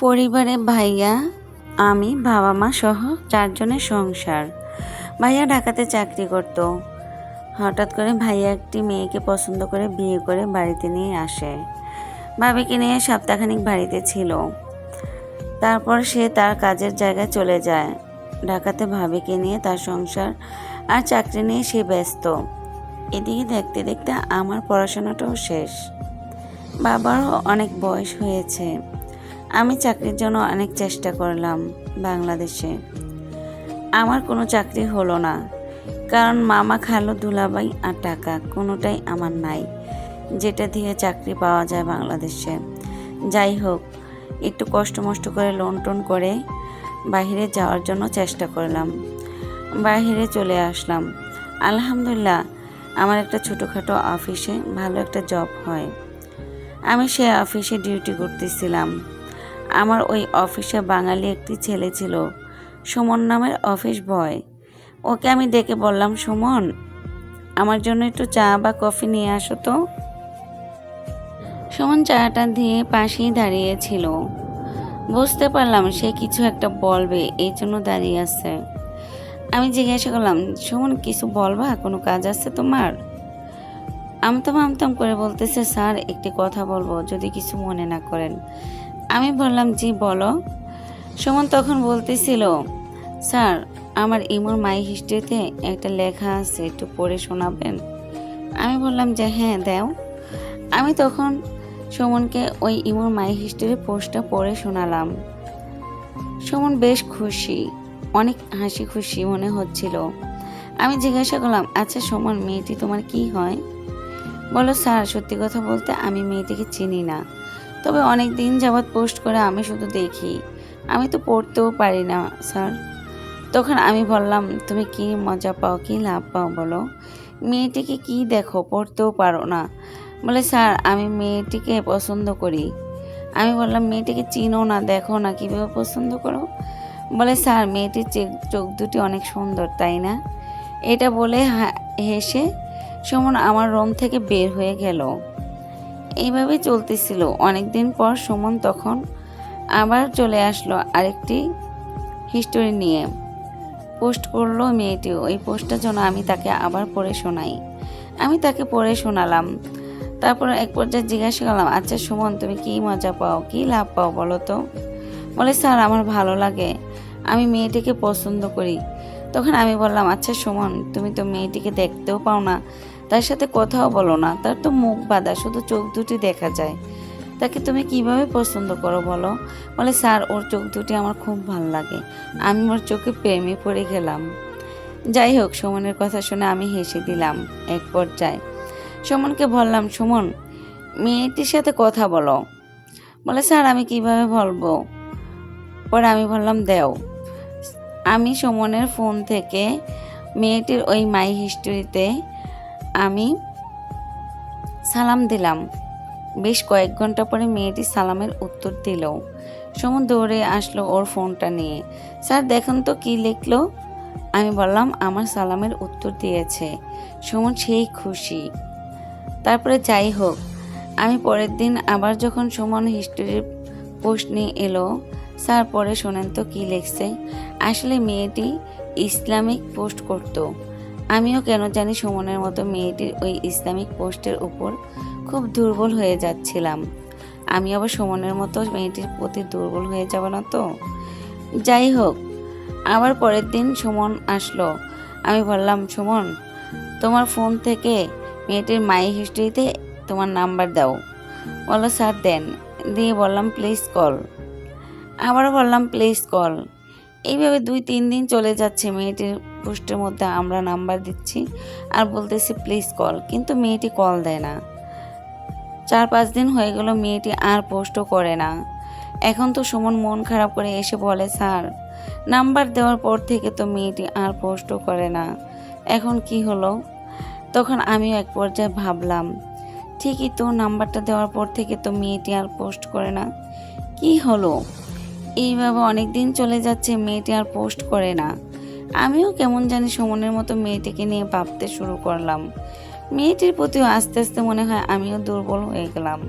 পরিবারে ভাইয়া, আমি, বাবা মা সহ চারজনের সংসার। ভাইয়া ঢাকাতে চাকরি করত। হঠাৎ করে ভাইয়া একটি মেয়েকে পছন্দ করে বিয়ে করে বাড়িতে নিয়ে আসে। ভাবিকে নিয়ে সপ্তাহখানিক বাড়িতে ছিল। তারপর সে তার কাজের জায়গায় চলে যায়। ঢাকাতে ভাবিকে নিয়ে তার সংসার আর চাকরি নিয়ে সে ব্যস্ত। এদিকে দেখতে দেখতে আমার পড়াশোনাটাও শেষ। বাবারও অনেক বয়স হয়েছে। আমি চাকরির জন্য অনেক চেষ্টা করলাম বাংলাদেশে। আমার কোনো চাকরি হলো না, কারণ মামা খালো দুলাভাই আর টাকা, কোনোটাই আমার নাই, যেটা দিয়ে চাকরি পাওয়া যায় বাংলাদেশে। যাই হোক, একটু কষ্ট মষ্ট করে লোন টোন করে বাইরে যাওয়ার জন্য চেষ্টা করলাম। বাইরে চলে আসলাম। আলহামদুলিল্লাহ, আমার একটা ছোটোখাটো অফিসে ভালো একটা জব হয়। আমি সে অফিসে ডিউটি করতেছিলাম। আমার ওই অফিসে বাঙালি একটি ছেলে ছিল। সুমন নামের অফিস বয়। ওকে আমি ডেকে বললাম, সুমন, আমার জন্য একটু চা বা কফি নিয়ে আসো তো। সুমন চাটা দিয়ে পাশেই দাঁড়িয়েছিল। বুঝতে পারলাম সে কিছু একটা বলবে, এই জন্য দাঁড়িয়ে আছে। আমি জিজ্ঞাসা করলাম, সুমন, কিছু বলবা? কোনো কাজ আছে তোমার? আমতাম আমতাম করে বলতেছে, স্যার, একটি কথা বলব, যদি কিছু মনে না করেন। আমি বললাম, জি, বলো। সুমন তখন বলতেছিল, স্যার, আমার ইমোর মাই হিস্ট্রিতে একটা লেখা আছে, একটু পড়ে শোনাবেন। আমি বললাম যে হ্যাঁ দাও। আমি তখন সুমনকে ওই ইমোর মাই হিস্ট্রির পোস্টটা পড়ে শোনালাম। সুমন বেশ খুশি, অনেক হাসি খুশি মনে হচ্ছিল। আমি জিজ্ঞাসা করলাম আচ্ছা সুমন, মেয়েটি তোমার কি হয়? বলো স্যার, সত্যি কথা বলতে আমি মেয়েটিকে চিনি না। তবে অনেক দিন যাবৎ পোস্ট করে আমি শুধু দেখি। আমি তো পড়তেও পারি না, স্যার। তখন আমি বললাম, তুমি কি মজা পাও, কি লাভ পাও বলো? মেয়েটিকে কি দেখো? পড়তেও পারো না। বলে, স্যার, আমি মেয়েটিকে পছন্দ করি। আমি বললাম, মেয়েটিকে চিনো না, দেখো না, কীভাবে পছন্দ করো? বলে, স্যার, মেয়েটির চোখ দুটি অনেক সুন্দর, তাই না? এটা বলে হেসে সুমন আমার রুম থেকে বের হয়ে গেল। এইভাবে চলতেছিল। অনেকদিন পর সুমন তখন আবার চলে আসলো আরেকটি হিস্টোরি নিয়ে। পোস্ট করল মেয়েটি। ওই পোস্টটার জন্য আমি তাকে আবার পড়ে শোনাই। আমি তাকে পড়ে শোনালাম। তারপর এক পর্যায়ে জিজ্ঞাসা করলাম আচ্ছা সুমন, তুমি কি মজা পাও? কি লাভ পাও বলো তো? বলে, স্যার, আমার ভালো লাগে। আমি মেয়েটিকে পছন্দ করি। তখন আমি বললাম আচ্ছা সুমন, তুমি তো মেয়েটিকে দেখতেও পাও না। তার সাথে কথাও বলো না। তার তো মুখ বাঁধা, শুধু চোখ দুটি দেখা যায়। তাকে তুমি কীভাবে পছন্দ করো বলো? বলে, স্যার, ওর চোখ দুটি আমার খুব ভালো লাগে। আমি ওর চোখে প্রেমে পড়ে গেলাম। যাই হোক, সুমনের কথা শুনে আমি হেসে দিলাম এক পর্যায়ে। সুমনকে বললাম, সুমন, মেয়েটির সাথে কথা বলো। বলে, স্যার, আমি কীভাবে বলব? পরে আমি বললাম, দেও। আমি সুমনের ফোন থেকে মেয়েটির ওই মাই হিস্টোরিতে আমি সালাম দিলাম। বেশ কয়েক ঘণ্টা পরে মেয়েটি সালামের উত্তর দিল। সুমন দৌড়ে আসলো ওর ফোনটা নিয়ে। স্যার, দেখুন তো কি লিখলো? আমি বললাম, আমার সালামের উত্তর দিয়েছে। সুমন সেই খুশি। তারপরে যাই হোক। আমি পরের দিন আবার যখন সুমন হিস্টোরির পোস্ট নিয়ে এলো, স্যার, পরে শোনেন তো কী লিখছে? আসলে মেয়েটি ইসলামিক পোস্ট করত। আমিও কেন জানি সুমনের মতো মেয়েটির ওই ইসলামিক পোস্টের উপর খুব দুর্বল হয়ে যাচ্ছিলাম। আমি আবার সুমনের মতো মেয়েটির প্রতি দুর্বল হয়ে যাব না তো? যাই হোক, আবার পরের দিন সুমন আসলো। আমি বললাম, সুমন, তোমার ফোন থেকে মেয়েটির মাই হিস্ট্রিতে তোমার নাম্বার দাও। বলো স্যার, দেন। দিয়ে বললাম, প্লিজ কল। আবারও বললাম, প্লিজ কল। এইভাবে দুই তিন দিন চলে যাচ্ছে মেয়েটির পোস্টের মধ্যে আমরা নাম্বার দিচ্ছি আর বলতেছি, প্লিজ কল। কিন্তু মেয়েটি কল দেয় না। চার পাঁচ দিন হয়ে গেল মেয়েটি আর পোস্টও করে না। এখন তো সুমন মন খারাপ করে এসে বলে, স্যার, নাম্বার দেওয়ার পর থেকে তো মেয়েটি আর পোস্টও করে না। এখন কি হলো? তখন আমিও এক পর্যায়ে ভাবলাম, ঠিকই তো, নাম্বারটা দেওয়ার পর থেকে তো মেয়েটি আর পোস্ট করে না। কি হলো? এইভাবে অনেক দিন চলে যাচ্ছে, মেয়েটি আর পোস্ট করে না। আমিও কেমন জানি সুমনের মতো মেয়েটিকে নিয়ে ভাবতে শুরু করলাম। মেয়েটির প্রতিও আস্তে আস্তে মনে হয় আমিও দুর্বল হয়ে গেলাম।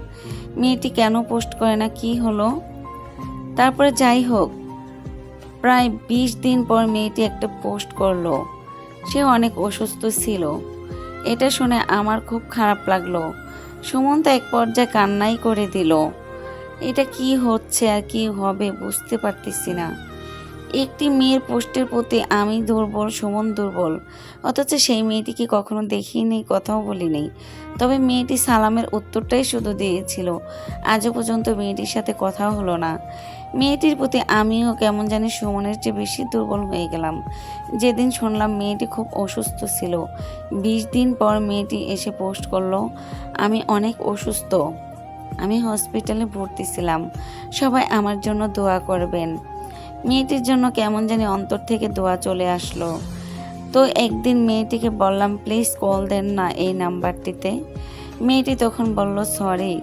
মেয়েটি কেন পোস্ট করে না, কি হলো? তারপরে যাই হোক, প্রায় বিশ দিন পর মেয়েটি একটা পোস্ট করল। সে অনেক অসুস্থ ছিল। এটা শুনে আমার খুব খারাপ লাগল। সুমন্ত এক পর্যায়ে কান্নাই করে দিল। এটা কি হচ্ছে আর কি হবে বুঝতে পারতেছি না। একটি মেয়ের পোস্টের প্রতি আমি দুর্বল, সুমন দুর্বল। অথচ সেই মেয়েটিকে কখনো দেখিনি কথাও বলিনি তবে মেয়েটি সালামের উত্তরটাই শুধু দিয়েছিল। আজও পর্যন্ত মেয়েটির সাথে কথা হলো না। মেয়েটির প্রতি আমিও কেমন জানি সুমনের চেয়ে বেশি দুর্বল হয়ে গেলাম। যেদিন শুনলাম মেয়েটি খুব অসুস্থ ছিল, বিশ দিন পর মেয়েটি এসে পোস্ট করল, আমি অনেক অসুস্থ। আমি হসপিটালে ভর্তি ছিলাম। সবাই আমার জন্য দোয়া করবেন। মেয়েটির জন্য কেমন জানি অন্তর থেকে দোয়া চলে আসলো। তো একদিন মেয়েটিকে বললাম প্লিজ কল দেন না এই নাম্বারটিতে। মেয়েটি তখন বলল সরি